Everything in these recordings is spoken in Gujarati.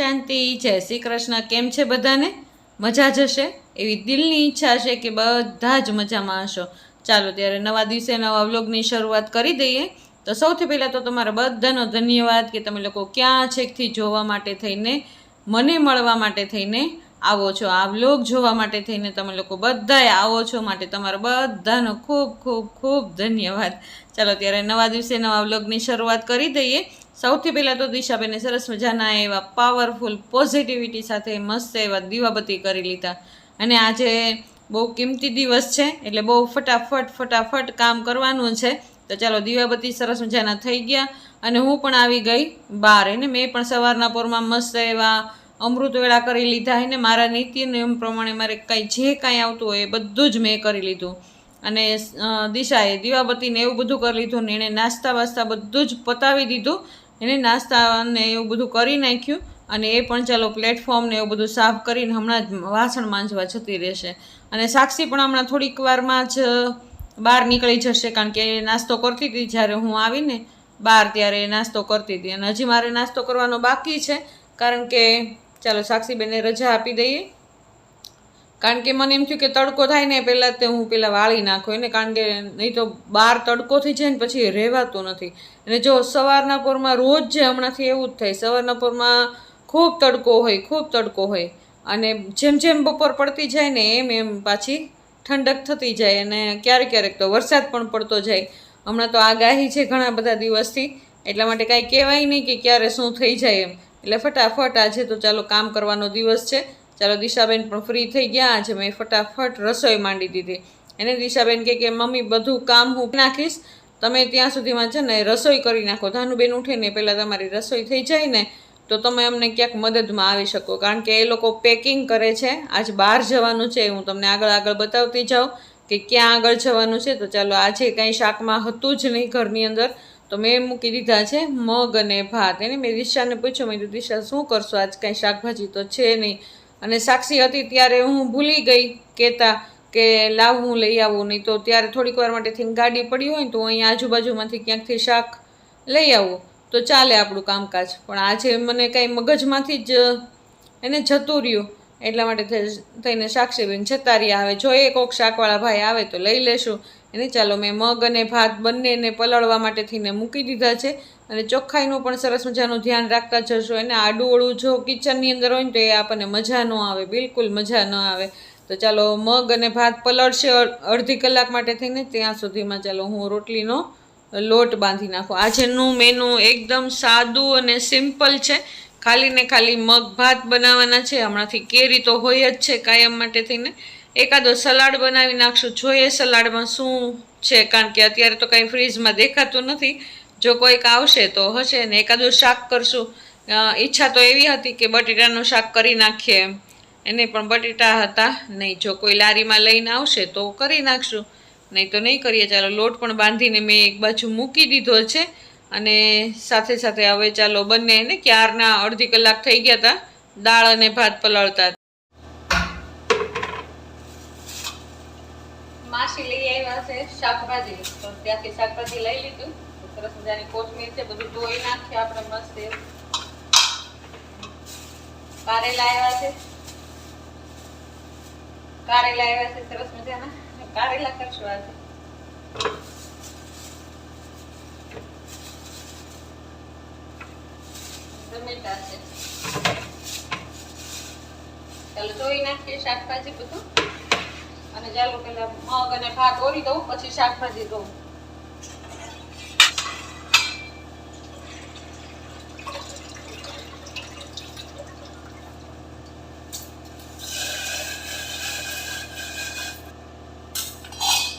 શાંતિ, જય શ્રી કૃષ્ણ, કેમ છે બધાને? મજા જશે? એવી દિલની ઈચ્છા છે કે બધા જ મજામાં હશો. ચાલો ત્યારે નવા દિવસે નવા વ્લોગની શરૂઆત કરી દઈએ. તો સૌથી પહેલાં તો તમારા બધાનો ધન્યવાદ કે તમે લોકો ક્યાં છેકથી જોવા માટે થઈને, મને મળવા માટે થઈને આવો છો. આ વ્લોગ જોવા માટે થઈને તમે લોકો બધાએ આવો છો માટે તમારા બધાનો ખૂબ ખૂબ ખૂબ ધન્યવાદ. ચાલો ત્યારે નવા દિવસે નવા વ્લોગની શરૂઆત કરી દઈએ. સૌથી પહેલાં તો દિશાબેને સરસ મજાના એવા પાવરફુલ પોઝિટિવિટી સાથે મસ્ત એવા દીવાબત્તી કરી લીધા. અને આજે બહુ કિંમતી દિવસ છે, એટલે બહુ ફટાફટ ફટાફટ કામ કરવાનું છે. તો ચાલો, દીવાબત્તી સરસ મજાના થઈ ગયા. અને હું પણ આવી ગઈ બહાર, એને મેં પણ સવારના પોરમાં મસ્ત એવા અમૃતવેળા કરી લીધા. એને મારા નીતિ નિયમ પ્રમાણે મારે કાંઈ જે કાંઈ આવતું હોય એ બધું જ મેં કરી લીધું. અને દિશાએ દીવાબત્તીને એવું બધું કરી લીધું ને એણે નાસ્તા વાસ્તા બધું જ પતાવી દીધું. એને નાસ્તા અને એવું બધું કરી નાખ્યું અને એ પણ ચાલો પ્લેટફોર્મને એવું બધું સાફ કરીને હમણાં જ વાસણ માંજવા જતી રહેશે. અને સાક્ષી પણ હમણાં થોડીક વારમાં જ બહાર નીકળી જશે કારણ કે નાસ્તો કરતી હતી જ્યારે હું આવીને બહાર ત્યારે નાસ્તો કરતી હતી. અને હજી મારે નાસ્તો કરવાનો બાકી છે કારણ કે ચાલો સાક્ષીબેનને રજા આપી દઈએ. કારણ કે મને એમ થયું કે તડકો થાય ને પહેલાં તે હું પહેલાં વાળી નાખું. એને કારણ કે નહીં તો બહાર તડકો થઈ જાય ને પછી રહેવાતું નથી. અને જો સવારના પોરમાં રોજ જે હમણાંથી એવું જ થાય, સવારના પોરમાં ખૂબ તડકો હોય, ખૂબ તડકો હોય. અને જેમ જેમ બપોર પડતી જાય ને એમ એમ પાછી ઠંડક થતી જાય અને ક્યારેક ક્યારેક તો વરસાદ પણ પડતો જાય. હમણાં તો આગાહી છે ઘણા બધા દિવસથી. એટલા માટે કાંઈ કહેવાય નહીં કે ક્યારે શું થઈ જાય એમ. એટલે ફટાફટ આજે તો ચાલો કામ કરવાનો દિવસ છે. ચાલો દિશાબેન પણ ફ્રી થઈ ગયા આજે મેં ફટાફટ રસોઈ માંડી દીધી. એને દિશાબેન કહે કે, મમ્મી, બધું કામ હું નાખીશ. તમે ત્યાં સુધીમાં છે ને રસોઈ કરી નાખો. ધાનુબેન ઉઠીને પહેલાં તમારી રસોઈ થઈ જાય ને, તો તમે અમને ક્યાંક મદદમાં આવી શકો. કારણ કે એ લોકો પેકિંગ કરે છે. આજ બહાર જવાનું છે. હું તમને આગળ આગળ બતાવતી જાઉં કે ક્યાં આગળ જવાનું છે. તો ચાલો, આજે કાંઈ શાકમાં હતું જ નહીં ઘરની અંદર. તો મેં મૂકી દીધા છે મગ અને ભાત. એને મેં દિશાને પૂછ્યું. મેં દિશા, શું કરશો? આજ કાંઈ શાકભાજી તો છે નહીં. અને સાક્ષી હતી ત્યારે હું ભૂલી ગઈ, કહેતા કે લાવવું હું લઈ આવું, નહીં તો ત્યારે થોડીક વાર માટે થઈને ગાડી પડી હોય ને તો અહીં આજુબાજુમાંથી ક્યાંકથી શાક લઈ આવું. તો ચાલે આપણું કામકાજ. પણ આજે મને કાંઈ મગજમાંથી જ એને જતું રહ્યું. એટલા માટે થઈને થઈને સાક્ષીબેન જતા રહ્યા. હવે જોઈએ કોક શાકવાળા ભાઈ આવે તો લઈ લેશું. એને ચાલો મેં મગ અને ભાત બંનેને પલાળવા માટે થઈને મૂકી દીધા છે. અને ચોખ્ખાઈનું પણ સરસ મજાનું ધ્યાન રાખતા જશો. એને આડું જો કિચનની અંદર હોય ને તો એ આપણને મજા ન આવે, બિલકુલ મજા ન આવે. તો ચાલો મગ અને ભાત પલળશે અડધી કલાક માટે થઈને ત્યાં સુધીમાં ચાલો હું રોટલીનો લોટ બાંધી નાખું. આજનું મેનુ એકદમ સાદું અને સિમ્પલ છે. ખાલી ને ખાલી મગ ભાત બનાવવાના છે. હમણાંથી કેરી તો હોય જ છે કાયમ માટે થઈને. એકાદો સલાડ બનાવી નાખશું. જોઈએ સલાડમાં શું છે, કારણ કે અત્યારે તો કાંઈ ફ્રીજમાં દેખાતું નથી. જો કોઈક આવશે તો હશે ને એકાદું શાક કરશું. ઈચ્છા તો એવી હતી કે બટેટાનું શાક કરી નાખીએ એમ. એને પણ બટેટા હતા નહીં. જો કોઈ લારીમાં લઈને આવશે તો કરી નાખશું. નહીં તો નહીં કરીએ. ચાલો, લોટ પણ બાંધીને મેં એક બાજુ મૂકી દીધો છે. અને સાથે સાથે હવે ચાલો બંને એને ક્યારના અડધી કલાક થઈ ગયા હતા દાળ અને ભાત પલાળતા માસી લઈ આવ્યા છે શાકભાજી. તો ત્યાંથી શાકભાજી લઈ લીધું. સરસ મજાની કોથમીર છે, બધું ધોઈ નાખ્યું આપણે મસ્ત કારેલા આવ્યા છે. કારેલા આવ્યા છે, સરસ મજાના. કારેલા કરશું આજે. ટમેટા છે. ચાલો ધોઈ નાખીએ શાકભાજી બધું. અને ચાલો પેલા મગ અને ભાત ઓરી દઉં, પછી શાકભાજી દઉં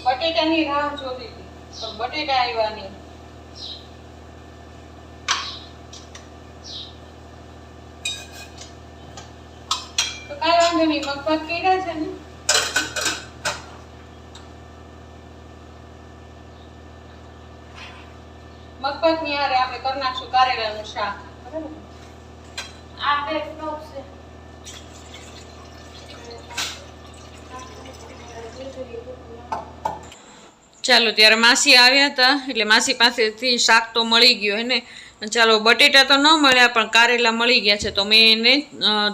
બટેટાની રાહ જોતી હતી, પણ બટેટા આવ્યા નહીં. તો કાંઈ વાંધો નહીં, મગભાત કર્યા છે ને? ની હારે આપણે કરી નાખશું કારેલાનું શાક. આ બે બ્લોક છે. ચાલો ત્યારે માસી આવ્યા હતા એટલે માસી પાસેથી શાક તો મળી ગયું ને? ચાલો બટેટા તો ન મળ્યા પણ કારેલા મળી ગયા છે તો મેં એને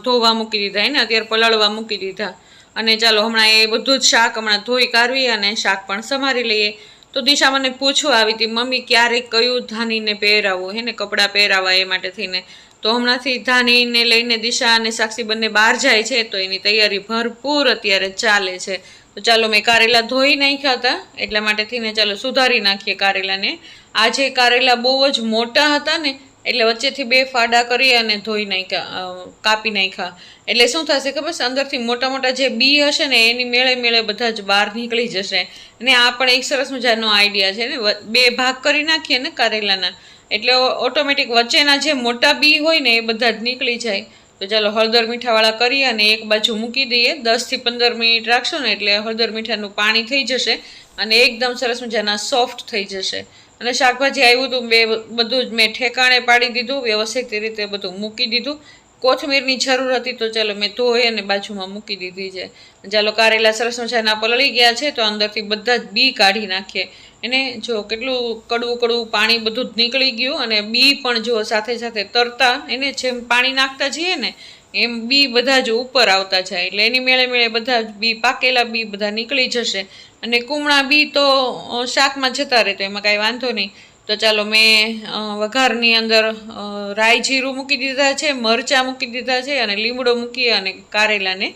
ધોવા મૂકી દીધા એને અત્યારે પલાળવા મૂકી દીધા. અને ચાલો હમણાં એ બધું જ શાક હમણાં ધોઈ કાઢવી અને શાક પણ સમારી લઈએ. તો દિશા મને પૂછવા આવી હતી, મમ્મી, ક્યારે કયું ધાનીને પહેરાવવું હે ને, કપડાં પહેરાવા એ માટે થઈને. તો હમણાંથી ધાનીને લઈને દિશા અને સાક્ષી બંને બહાર જાય છે, તો એની તૈયારી ભરપૂર અત્યારે ચાલે છે. તો ચાલો, મેં કારેલા ધોઈ નાખ્યા હતા, એટલા માટે થઈને ચાલો સુધારી નાખીએ કારેલાને. આજે કારેલા બહુ જ મોટા હતા ને એટલે વચ્ચેથી બે ફાડા કરી અને ધોઈ નાખ્યા કાપી નાખ્યા. એટલે શું થશે ખબર છે? અંદરથી મોટા મોટા જે બી હશે ને, એની મેળે મેળે બધા જ બહાર નીકળી જશે. અને આ પણ એક સરસ મજાનો આઈડિયા છે ને બે ભાગ કરી નાખીએ ને કારેલાના. એટલે ઓટોમેટિક વચ્ચેના જે મોટા બી હોય ને, એ બધા જ નીકળી જાય. તો ચાલો હળદર મીઠાવાળા કરી અને એક બાજુ મૂકી દઈએ. દસથી પંદર મિનિટ રાખશો ને, એટલે હળદર મીઠાનું પાણી થઈ જશે અને એકદમ સરસ મજાના સોફ્ટ થઈ જશે. અને શાકભાજી આવ્યું હતું, બે બધું જ મેં ઠેકાણે પાડી દીધું, વ્યવસ્થિત રીતે બધું મૂકી દીધું. કોથમીરની જરૂર હતી તો ચાલો મેં ધોઈ અને બાજુમાં મૂકી દીધી છે. ચાલો કારેલા સરસ મજાના પલળી ગયા છે, તો અંદરથી બધા જ બી કાઢી નાખીએ. એને જો કેટલું કડવું કડવું પાણી બધું જ નીકળી ગયું અને બી પણ જો સાથે સાથે તરતા, એને જેમ પાણી નાખતા જઈએ ને, એમ બી બધા જ ઉપર આવતા જાય. એટલે એની મેળે મેળે બધા બી, પાકેલા બી બધા નીકળી જશે. અને કુમળા બી તો શાકમાં જતા રહે તો એમાં કાંઈ વાંધો નહીં. તો ચાલો મેં વઘારની અંદર રાઈ જીરું મૂકી દીધા છે, મરચાં મૂકી દીધા છે અને લીમડો મૂકી અને કારેલાને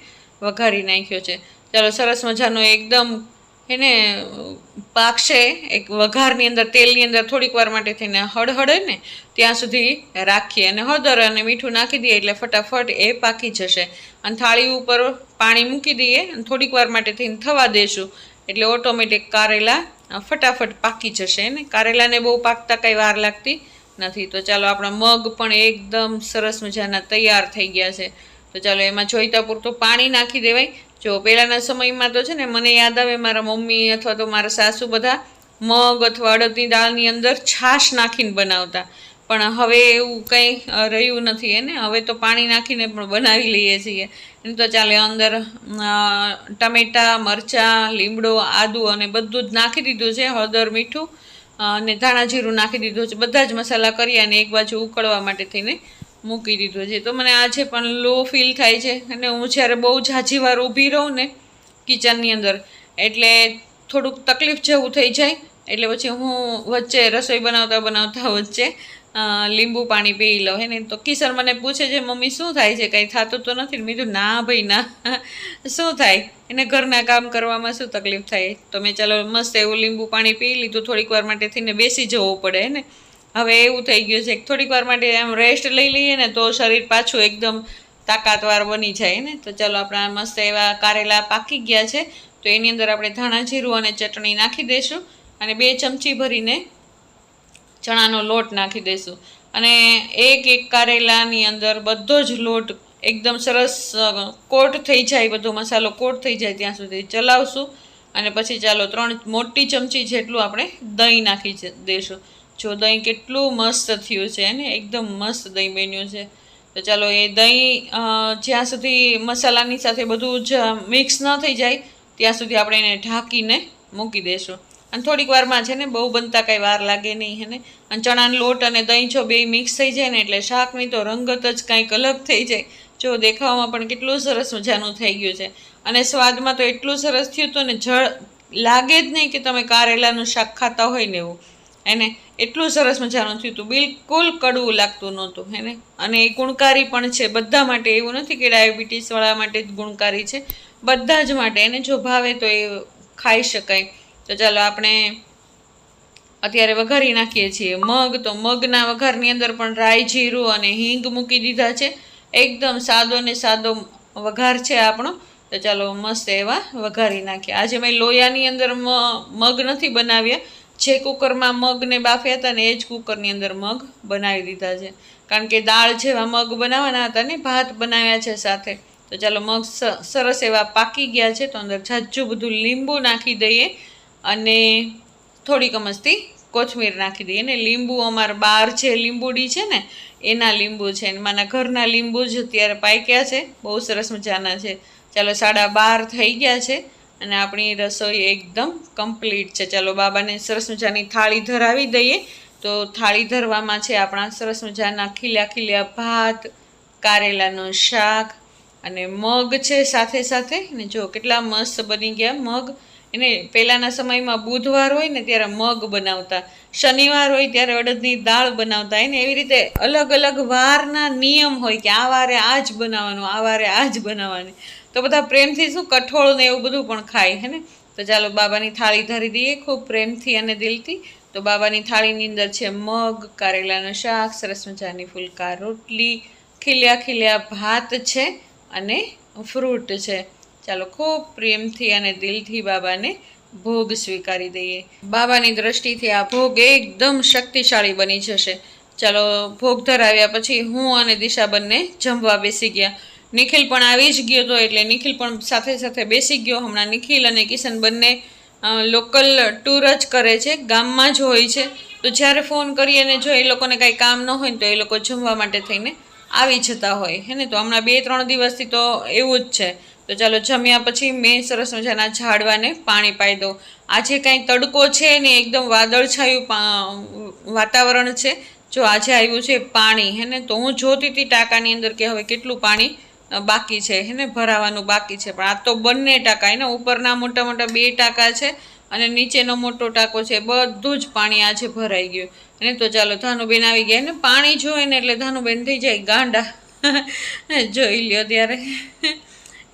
વઘારી નાખ્યો છે. ચાલો સરસ મજાનો એકદમ, એને, પાકશે. એક વઘારની અંદર, તેલની અંદર થોડીક વાર માટે થઈને હળહળે ને, ત્યાં સુધી રાખીએ. અને હળદર અને મીઠું નાખી દઈએ એટલે ફટાફટ એ પાકી જશે. અને થાળી ઉપર પાણી મૂકી દઈએ અને થોડીક વાર માટે થઈને થવા દેશું. એટલે ઓટોમેટિક કારેલા ફટાફટ પાકી જશે ને. કારેલાને બહુ પાકતા કંઈ વાર લાગતી નથી. તો ચાલો આપણા મગ પણ એકદમ સરસ મજાના તૈયાર થઈ ગયા છે. તો ચાલો એમાં જોઈતા પૂરતું પાણી નાખી દેવાય. જો પહેલાંના સમયમાં તો છે ને, મને યાદ આવે મારા મમ્મી અથવા તો મારા સાસુ બધા મગ અથવા અડદની દાળની અંદર છાશ નાખીને બનાવતા. પણ હવે એવું કંઈ રહ્યું નથી એને. હવે તો પાણી નાખીને પણ બનાવી લઈએ છીએ. તો ચાલે અંદર ટમેટાં, મરચાં, લીમડો, આદુ અને બધું જ નાખી દીધું છે, હળદર, મીઠું અને ધાણા જીરું નાખી દીધું છે. બધા જ મસાલા કરી અને એક બાજુ ઉકળવા માટે થઈને મૂકી દીધું છે. તો મને આજે પણ લો ફીલ થાય છે અને હું જ્યારે બહુ ઝાઝી વાર ઊભી રહું ને કિચનની અંદર, એટલે થોડુંક તકલીફ જેવું થઈ જાય, એટલે પછી હું વચ્ચે રસોઈ બનાવતા બનાવતા વચ્ચે લીંબુ પાણી પી લો હે ને? તો કિશન મને પૂછે છે, મમ્મી, શું થાય છે? કંઈ થતું તો નથી? મેં કીધું, ના ભાઈ, ના. શું થાય? એને ઘરના કામ કરવામાં શું તકલીફ થાય? તો મેં ચાલો મસ્ત એવું લીંબુ પાણી પી લીધું, થોડીક વાર માટે થઈને બેસી જવું પડે, હે ને? હવે એવું થઈ ગયું છે થોડીક વાર માટે આમ રેસ્ટ લઈ લઈએ ને, તો શરીર પાછું એકદમ તાકાતવાર બની જાય ને? તો ચાલો આપણા મસ્ત એવા કારેલા પાકી ગયા છે, તો એની અંદર આપણે ધાણા જીરું અને ચટણી નાખી દઈશું અને બે ચમચી ભરીને ચણાનો લોટ નાખી દઈશું. અને એક એક કારેલાની અંદર બધો જ લોટ એકદમ સરસ કોટ થઈ જાય, બધો મસાલો કોટ થઈ જાય ત્યાં સુધી ચલાવશું. અને પછી ચાલો ત્રણ મોટી ચમચી જેટલું આપણે દહીં નાખી દઈશું જો દહીં કેટલું મસ્ત થયું છે, ને એકદમ મસ્ત દહીં બન્યું છે. તો ચાલો એ દહીં જ્યાં સુધી મસાલાની સાથે બધું જ મિક્સ ન થઈ જાય, ત્યાં સુધી આપણે એને ઢાંકીને મૂકી દઈશું અને થોડીક વારમાં છે ને બહુ બનતા કાંઈ વાર લાગે નહીં, હે ને? અને ચણાનો લોટ અને દહીં છો બે મિક્સ થઈ જાય ને એટલે શાકની તો રંગત જ કાંઈક અલગ થઈ જાય. જો દેખાવામાં પણ કેટલું સરસ મજાનું થઈ ગયું છે. અને સ્વાદમાં તો એટલું સરસ થયું હતું ને જળ લાગે જ નહીં કે તમે કારેલાનું શાક ખાતા હોય ને એવું. એને એટલું સરસ મજાનું થયું હતું. બિલકુલ કડવું લાગતું નહોતું હેને અને એ ગુણકારી પણ છે. બધા માટે એવું નથી કે ડાયાબિટીસવાળા માટે જ ગુણકારી છે. બધા જ માટે. એને જો ભાવે તો એ ખાઈ શકાય. તો ચાલો આપણે અત્યારે વઘારી નાખીએ છીએ. મગ તો મગના વઘારની અંદર પણ રાઈ, જીરું અને હિંગ મૂકી દીધા છે. એકદમ સાદો ને સાદો વઘાર છે આપણો. તો ચાલો મસ્ત એવા વઘારી નાખીએ. આજે મેં લોયાની અંદર મગ નથી બનાવ્યા. જે કુકરમાં મગને બાફ્યા હતા ને એ જ કુકરની અંદર મગ બનાવી દીધા છે. કારણ કે દાળ જેવા મગ બનાવવાના હતા ને, ભાત બનાવ્યા છે સાથે. તો ચાલો મગ સરસ એવા પાકી ગયા છે. તો અંદર જાજુ બધું લીંબુ નાખી દઈએ. અને થોડીક અમસ્તી કોથમીર નાખી દઈએ. ને લીંબુ અમારા બાર જે લીંબુડી છે ને, એના લીંબુ છે. અને મારા ઘરના લીંબુ જ અત્યારે પાક્યા છે. બહુ સરસ મજાના છે. ચાલો સાડા બાર થઈ ગયા છે અને આપણી રસોઈ એકદમ કમ્પ્લીટ છે. ચાલો બાબાને સરસ મજાની થાળી ધરાવી દઈએ. તો થાળી ધરવામાં છે આપણા સરસ મજાના ખીલ્યા ખીલ્યા ભાત, કારેલાનું શાક અને મગ છે સાથે સાથે. ને જો કેટલા મસ્ત બની ગયા મગ. એને પહેલાંના સમયમાં બુધવાર હોય ને ત્યારે મગ બનાવતા, શનિવાર હોય ત્યારે અડદની દાળ બનાવતા, એને એવી રીતે અલગ અલગ વારના નિયમ હોય કે આ વારે આ જ બનાવવાનું, આ વારે આ જ બનાવવાની. તો બધા પ્રેમથી શું કઠોળ ને એવું બધું પણ ખાય, હે ને? તો ચાલો બાબાની થાળી ધરી દઈએ ખૂબ પ્રેમથી અને દિલથી. તો બાબાની થાળીની અંદર છે મગ, કારેલાનું શાક, સરસ મજાની ફુલકા રોટલી, ખીલ્યા ખીલ્યા ભાત છે અને ફ્રૂટ છે. ચાલો, ખૂબ પ્રેમથી અને દિલથી બાબાને ભોગ સ્વીકારી દઈએ. બાબાની દ્રષ્ટિથી આ ભોગ એકદમ શક્તિશાળી બની જશે. ચાલો, ભોગ ધરાવ્યા પછી હું અને દિશા બંને જમવા બેસી ગયા. નિખિલ પણ આવી જ ગયો હતો એટલે નિખિલ પણ સાથે સાથે બેસી ગયો. હમણાં નિખિલ અને કિશન બંને લોકલ ટૂર જ કરે છે, ગામમાં જ હોય છે. તો જ્યારે ફોન કરીએ અને જો એ લોકોને કાંઈ કામ ન હોય ને તો એ લોકો જમવા માટે થઈને આવી જતા હોય. હે ને? તો હમણાં બે ત્રણ દિવસથી તો એવું જ છે. તો ચાલો જમ્યા પછી મેં સરસ મજાના ઝાડવાને પાણી પાઈ દઉં. આજે કાંઈ તડકો છે ને એકદમ વાદળછાયું વાતાવરણ છે, જો આજે આવ્યું છે પાણી, હે ને, તો હું જોતી હતી ટાંકાની અંદર કે હવે કેટલું પાણી બાકી છે, હે ને, ભરાવાનું બાકી છે. પણ આ તો બંને ટાંકા, એને ઉપરના મોટા મોટા બે ટાંકા છે અને નીચેનો મોટો ટાંકો છે, બધું જ પાણી આજે ભરાઈ ગયું. અને તો ચાલો ધાનુબેન આવી ગયા ને, પાણી જોવે ને એટલે ધાનુબેન થઈ જાય ગાંડા. જોઈ લ્યો ત્યારે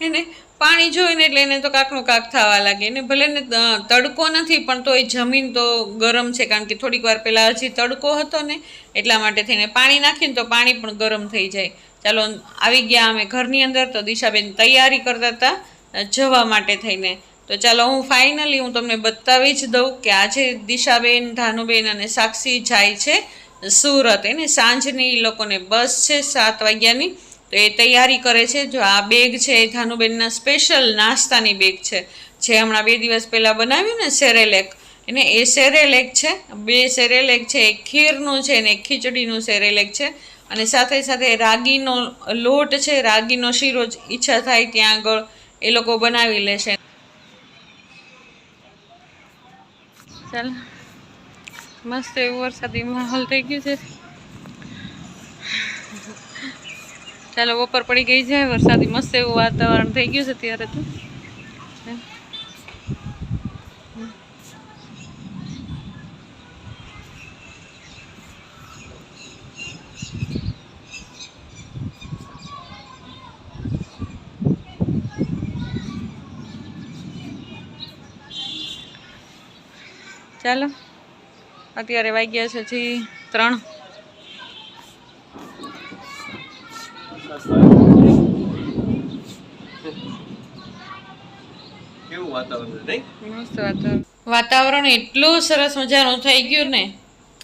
એને પાણી જોઈને એટલે એને તો કાકનું કાક થવા લાગે. ને ભલે ને તડકો નથી, પણ તો એ જમીન તો ગરમ છે, કારણ કે થોડીક વાર પહેલાં હજી તડકો હતો ને, એટલા માટે થઈને પાણી નાખીને તો પાણી પણ ગરમ થઈ જાય. ચાલો, આવી ગયા અમે ઘરની અંદર, તો દિશાબેન તૈયારી કરતા હતા જવા માટે થઈને. તો ચાલો, હું ફાઇનલી હું તમને બતાવી જ દઉં કે આજે દિશાબેન, ધાનુબેન અને સાક્ષી જાય છે, સુરત. એને સાંજની લોકોને બસ છે સાત વાગ્યાની. તો એ તૈયારી કરે છે. જો આ બેગ છે એ ધાનુબેનના સ્પેશિયલ નાસ્તાની બેગ છે. જે હમણાં બે દિવસ પહેલાં બનાવ્યું ને સેરેલેક, એને એ સેરેલેક છે. બે સેરેલેક છે, એક ખીરનું છે ને એક ખીચડીનું સેરેલેક છે. અને સાથે સાથે રાગીનો લોટ છે, રાગીનો શીરો જ ઈચ્છા થાય ત્યાં આગળ એ લોકો બનાવી લેશે. ચાલ, મસ્ત એવું વરસાદી માહોલ થઈ ગયું છે. ચાલો બપોર પડી ગઈ છે, વરસાદી મસ્ત એવું વાતાવરણ થઈ ગયું છે ત્યારે તો. ચાલો. અત્યારે વાગ્યા છે હજી ત્રણ કેવું વાતાવરણ છે વાતાવરણ. વાતાવરણ એટલું સરસ મજાનું થઈ ગયું ને.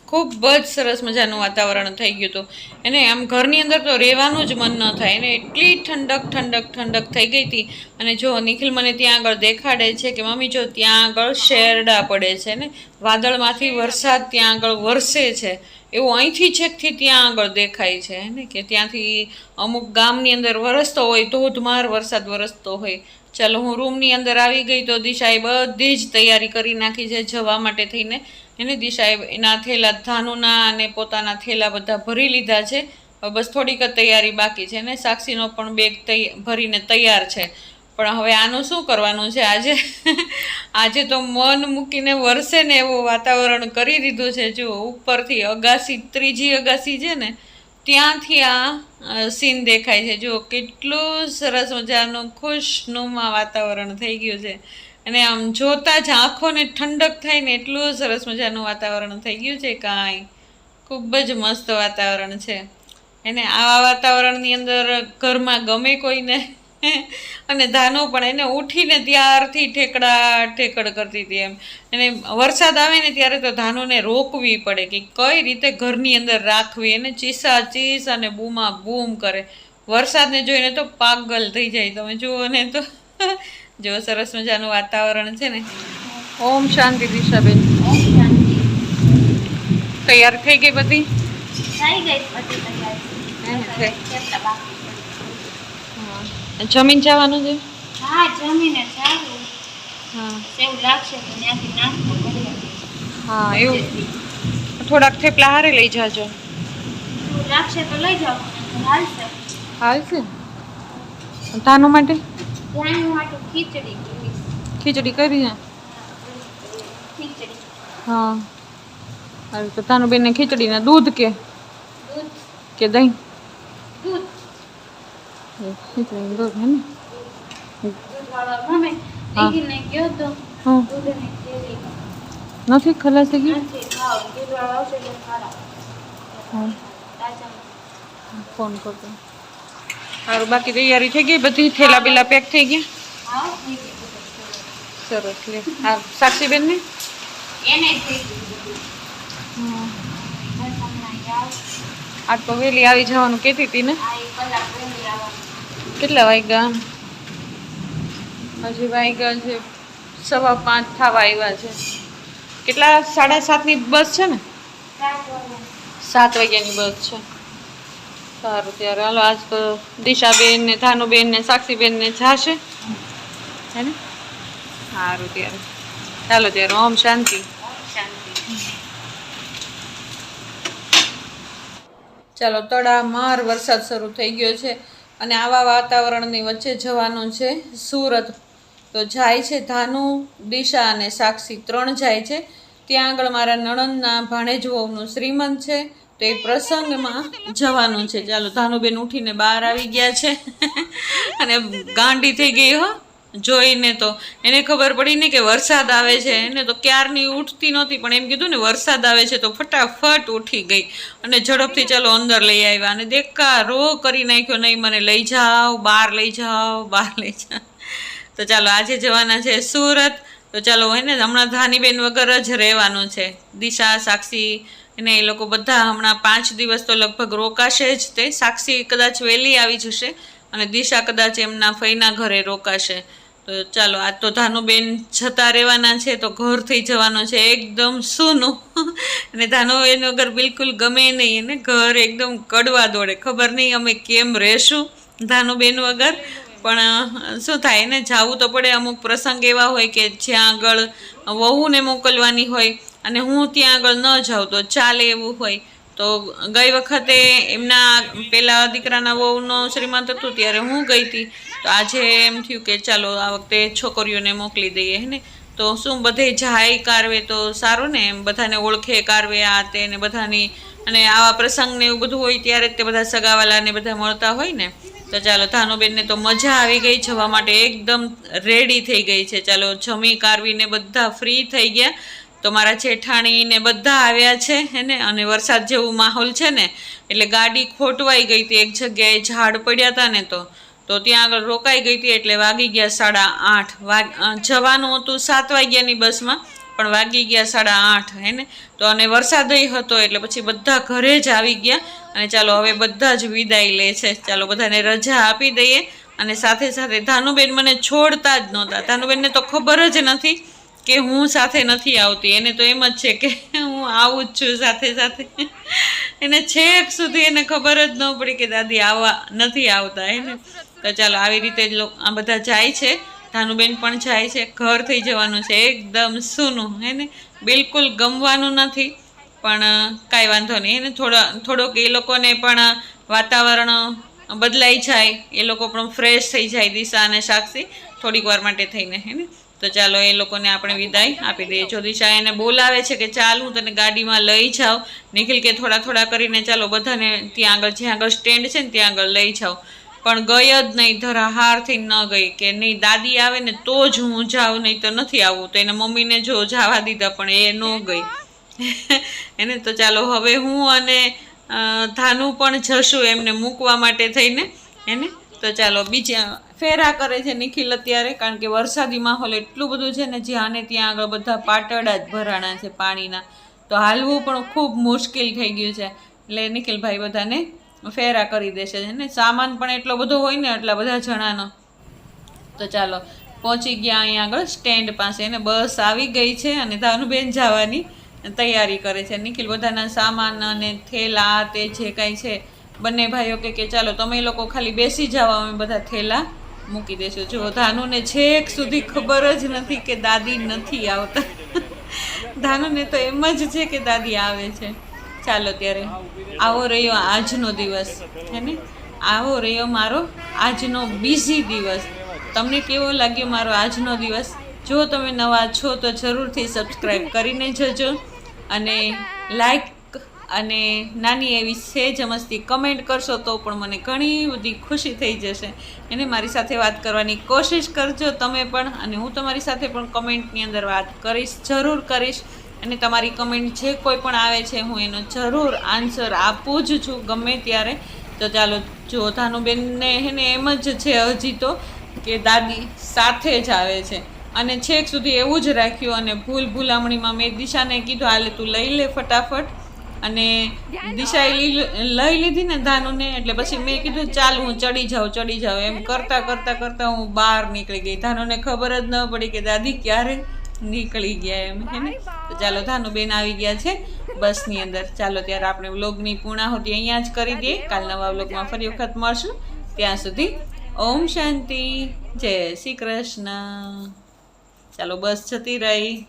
ખૂબ જ સરસ મજાનું વાતાવરણ થઈ ગયું હતું. એને આમ ઘરની અંદર તો રહેવાનું જ મન ન થાય. એને એટલી ઠંડક ઠંડક ઠંડક થઈ ગઈ હતી. અને જો નિખિલ મને ત્યાં આગળ દેખાડે છે કે, મમ્મી, જો ત્યાં આગળ શેરડા પડે છે ને? વાદળમાંથી વરસાદ ત્યાં આગળ વરસે છે. એવું અહીંથી છેકથી ત્યાં આગળ દેખાય છે ને? કે ત્યાંથી અમુક ગામની અંદર વરસતો હોય ધોધમાર વરસાદ વરસતો હોય. ચાલો, હું રૂમની અંદર આવી ગઈ તો દિશાએ બધી જ તૈયારી કરી નાખી છે જવા માટે થઈને. એને દિશાએ એના થેલા ધાનુના અને પોતાના થેલા બધા ભરી લીધા છે. બસ થોડીક જ તૈયારી બાકી છે ને. સાક્ષીનો પણ બેગ ભરીને તૈયાર છે. પણ હવે આનું શું કરવાનું છે? આજે આજે તો મન મૂકીને વરસે ને એવું વાતાવરણ કરી દીધું છે. જો ઉપરથી અગાસી, ત્રીજી અગાસી છે ને ત્યાંથી આ સીન દેખાય છે. જો કેટલું સરસ મજાનું, ખુશનુમા વાતાવરણ થઈ ગયું છે. અને આમ જોતા જ આંખોને ઠંડક થાય ને એટલું સરસ મજાનું વાતાવરણ થઈ ગયું છે કાંઈ. ખૂબ જ મસ્ત વાતાવરણ છે. એને આવા વાતાવરણની અંદર ઘરમાં ગમે કોઈને અને ધાનો પણ એને ઉઠીને ત્યારથી ઠેકડા ઠેકડ કરતી હતી એમ. અને વરસાદ આવે ને ત્યારે તો ધાનોને રોકવી પડે કે કઈ રીતે ઘરની અંદર રાખવી? એને ચીસા ચીસ અને બૂમા બૂમ કરે. વરસાદને જોઈને તો પાગલ થઈ જાય. તમે જુઓ ને તો. જો સરસ મજાનું વાતાવરણ છે ને. ઓમ શાંતિ દિશાબેન. તૈયાર થઈ ગઈ બધી? થઈ ગઈ બધી તૈયારી હે ને, થઈ. કેટલા બાકી છે? હા. જમીન જવાનું છે? હા જમીને જાવું હા. એવું લાગશે તો ત્યાંથી નાસ્તો કરીએ હા એવું. થોડાક થેપલા હારે લઈ જાજો. લાગશે તો લઈ જાઓ હાલશે. હાલશે? તાનું માટે? ખીચડી. ખીચડી કરી ખીચડી. હા. હવે તો તાનું દૂધ કે? દૂધ. કે દહીં દૂધ ખીચડી દૂધ હે ને દૂધવાળો ગમે હા. દીદીને કહો તો હા દૂધની થેલી નથી ખલાસી ગયું? ફોન કરતો સારું બાકી તૈયારી થઈ ગઈ? બધી થેલા બેલા પેક થઈ ગયા. સરસ લે. હા સાક્ષીબેન ને. આજ તો વહેલી આવી જવાનું કહેતી હતી ને આ એક કલાક વહેલી આવવાનું. કેટલા વાગ્યા? હજી વાગ્યા છે, સવા પાંચ થવા આવ્યા છે. કેટલા? સાડા સાતની બસ છે ને? સાત વાગ્યાની બસ છે. સારું, ત્યારે હાલો, આજ તો દિશાબેન ને, ધાનુબેન ને, સાક્ષીબેન ને જાશે. હે ને? સારું ત્યારે. ચાલો ત્યારે ઓમ શાંતિ. ચાલો, તડામાર વરસાદ શરૂ થઈ ગયો છે. અને આવા વાતાવરણની વચ્ચે જવાનું છે સુરત. તો જાય છે ધાનુ, દિશા અને સાક્ષી ત્રણ જાય છે. ત્યાં આગળ મારા નણંદના ભાણેજવોનું શ્રીમંત છે. તો એ પ્રસંગમાં જવાનું છે. ચાલો ધાનુબેન ઉઠીને બહાર આવી ગયા છે. અને ગાંડી થઈ ગઈ હો. જોઈને તો એને ખબર પડી ને કે વરસાદ આવે છે. એને તો ક્યારની ઉઠતી નહોતી, પણ એમ કીધું ને, વરસાદ આવે છે તો ફટાફટ ઉઠી ગઈ. અને ઝડપથી ચાલો અંદર લઈ આવ્યા અને દેખા રો કરી નાખ્યો, નહીં, મને લઈ જાઓ, બહાર લઈ જાઓ, બહાર લઈ જાઓ. તો ચાલો, આજે જવાના છે સુરત. તો ચાલો હોય ને, હમણાં ધાનીબેન વગર જ રહેવાનું છે. દિશા, સાક્ષી અને એ લોકો બધા હમણાં પાંચ દિવસ તો લગભગ રોકાશે જ તે. સાક્ષી કદાચ વહેલી આવી જશે અને દિશા કદાચ એમના ફઈના ઘરે રોકાશે. તો ચાલો આજ તો ધાનુબેન જતા રહેવાના છે, તો ઘર થઈ જવાનો છે, એકદમ સૂનું. અને ધાનુબેન વગર બિલકુલ ગમે નહીં અને ઘર એકદમ કડવા દોડે. ખબર નહીં અમે કેમ રહેશું ધાનુબેન વગર. પણ શું થાય, એને જાવું તો પડે, અમુક પ્રસંગ એવા હોય કે જ્યાં આગળ વહુને મોકલવાની હોય અને હું ત્યાં આગળ ન જાઉં તો ચાલે એવું હોય. તો ગઈ વખતે એમના પેલા દીકરાના વહુનો શ્રીમંત હતું, ત્યારે હું ગઈ હતી. તો આજે એમ થયું કે ચાલો આ વખતે છોકરીઓને મોકલી દઈએ, હે ને? તો શું બધે જાય કારવે તો સારું ને? બધાને ઓળખે કારવે આ તે ને બધાની. અને આવા પ્રસંગને એવું બધું હોય ત્યારે જ તે બધા સગાવાલાને બધા મળતા હોય ને? તો ચાલો, ધાનુબેનને તો મજા આવી ગઈ, જવા માટે એકદમ રેડી થઈ ગઈ છે. ચાલો, જમી કારવીને બધા ફ્રી થઈ ગયા. તો મારા જેઠાણી ને બધા આવ્યા છે હેને અને વરસાદ જેવું માહોલ છે ને, એટલે ગાડી ખોટવાઈ ગઈ હતી. એક જગ્યાએ ઝાડ પડ્યા હતા ને તો તો ત્યાં આગળ રોકાઈ ગઈ હતી એટલે વાગી ગયા સાડા આઠ. વાગ જવાનું હતું સાત વાગ્યાની બસમાં, પણ વાગી ગયા સાડા આઠ, હે ને? તો અને વરસાદય હતો એટલે પછી બધા ઘરે જ આવી ગયા. અને ચાલો હવે બધા જ વિદાય લે છે. ચાલો બધાને રજા આપી દઈએ. અને સાથે સાથે ધાનુબેન મને છોડતા જ નહોતા. ધાનુબેનને તો ખબર જ નથી કે હું સાથે નથી આવતી. એને તો એમ જ છે કે હું આવું જ છું સાથે સાથે. એને છેક સુધી એને ખબર જ ન પડી કે દાદી આવવા નથી આવતા એને તો ચાલો આવી રીતે જ આ બધા જાય છે. ધાનુબેન પણ જાય છે. ઘર થઈ જવાનું છે. એકદમ સૂનું, હે બિલકુલ ગમવાનું નથી. પણ કાંઈ વાંધો નહીં એને થોડા, થોડોક એ લોકોને પણ વાતાવરણ બદલાઈ જાય. એ લોકો પણ ફ્રેશ થઈ જાય દિશા અને સાક્ષી થોડીક વાર માટે થઈને, હે ને? તો ચાલો એ લોકોને આપણે વિદાય આપી દઈએ. જો દિશા એને બોલાવે છે કે ચાલ હું તને ગાડીમાં લઈ જાઉં. નિખિલ કે થોડા થોડા કરીને ચાલો બધાને ત્યાં આગળ, જ્યાં આગળ સ્ટેન્ડ છે ને ત્યાં આગળ લઈ જાઉં. પણ ગઈ જ નહીં ધરાહારથી ન ગઈ કે નહીં દાદી આવે ને તો જ હું જાઉં, નહીં તો નથી આવવું. તો એના મમ્મીને જો જવા દીધા, પણ એ ન ગઈ. એને તો ચાલો હવે હું અને ધાનુ પણ જશું એમને મૂકવા માટે થઈને. એને તો ચાલો બીજા ફેરા કરે છે નિખિલ અત્યારે, કારણ કે વરસાદી માહોલ એટલું બધું છે ને જ્યાં ને ત્યાં આગળ બધા પાટડા જ ભરાણા છે પાણીના. તો હાલવું પણ ખૂબ મુશ્કેલ થઈ ગયું છે. એટલે નિખિલભાઈ બધાને ફેરા કરી દેશે ને. સામાન પણ એટલો બધો હોય ને એટલા બધા જણાનો. તો ચાલો, પહોંચી ગયા અહીંયા આગળ સ્ટેન્ડ પાસે ને બસ આવી ગઈ છે અને ધાનુબેન જવાની તૈયારી કરે છે. નિખિલ બધાના સામાન અને થેલા, તે જે કાંઈ છે બંને ભાઈઓ કે કે ચાલો તમે લોકો ખાલી બેસી જાઓ, અમે બધા થેલા મૂકી દેશો. જો ધાનુને છેક સુધી ખબર જ નથી કે દાદી નથી આવતા. ધાનુને તો એમ જ છે કે દાદી આવે છે. ચાલો ત્યારે, આવો રહ્યો આજનો દિવસ, હે ને? આવો રહ્યો મારો આજનો બીઝી દિવસ. તમને કેવો લાગ્યો મારો આજનો દિવસ? જો તમે નવા છો તો જરૂરથી સબસ્ક્રાઈબ કરીને જજો અને લાઈક અને નાની એવી સેજ મસ્તી. કમેન્ટ કરશો તો પણ મને ઘણી બધી ખુશી થઈ જશે. એને મારી સાથે વાત કરવાની કોશિશ કરજો તમે પણ અને હું તમારી સાથે પણ કમેન્ટની અંદર વાત કરીશ, જરૂર કરીશ. અને તમારી કમેન્ટ જે કોઈ પણ આવે છે, હું એનો જરૂર આન્સર આપું જ છું, ગમે ત્યારે. તો ચાલો, જો ધાનુબેનને હે ને એમ જ છે હજી તો કે દાદી સાથે જ આવે છે. અને છેક સુધી એવું જ રાખ્યું અને ભૂલ ભૂલામણીમાં મેં દિશાને કીધું, હાલે તું લઈ લે ફટાફટ. અને દિશાએ લઈ લીધી ને ધાનુને, એટલે પછી મેં કીધું, ચાલ, હું ચડી જાઉં ચડી જાઉં. એમ કરતા કરતા કરતા હું બહાર નીકળી ગઈ. ધાનુને ખબર જ ન પડી કે, દાદી, ક્યારે નીકળી ગયા એમ? હે ને? તો ચાલો ધાનુબેન આવી ગયા છે બસની અંદર. ચાલો, ત્યારે આપણે વ્લોગની પૂર્ણાહુતિ અહીંયા જ કરી દઈએ. કાલ નવા વ્લોગમાં ફરી વખત મળશું. ત્યાં સુધી ઓમ શાંતિ. જય શ્રી કૃષ્ણ. ચાલો, બસ જતી રહી.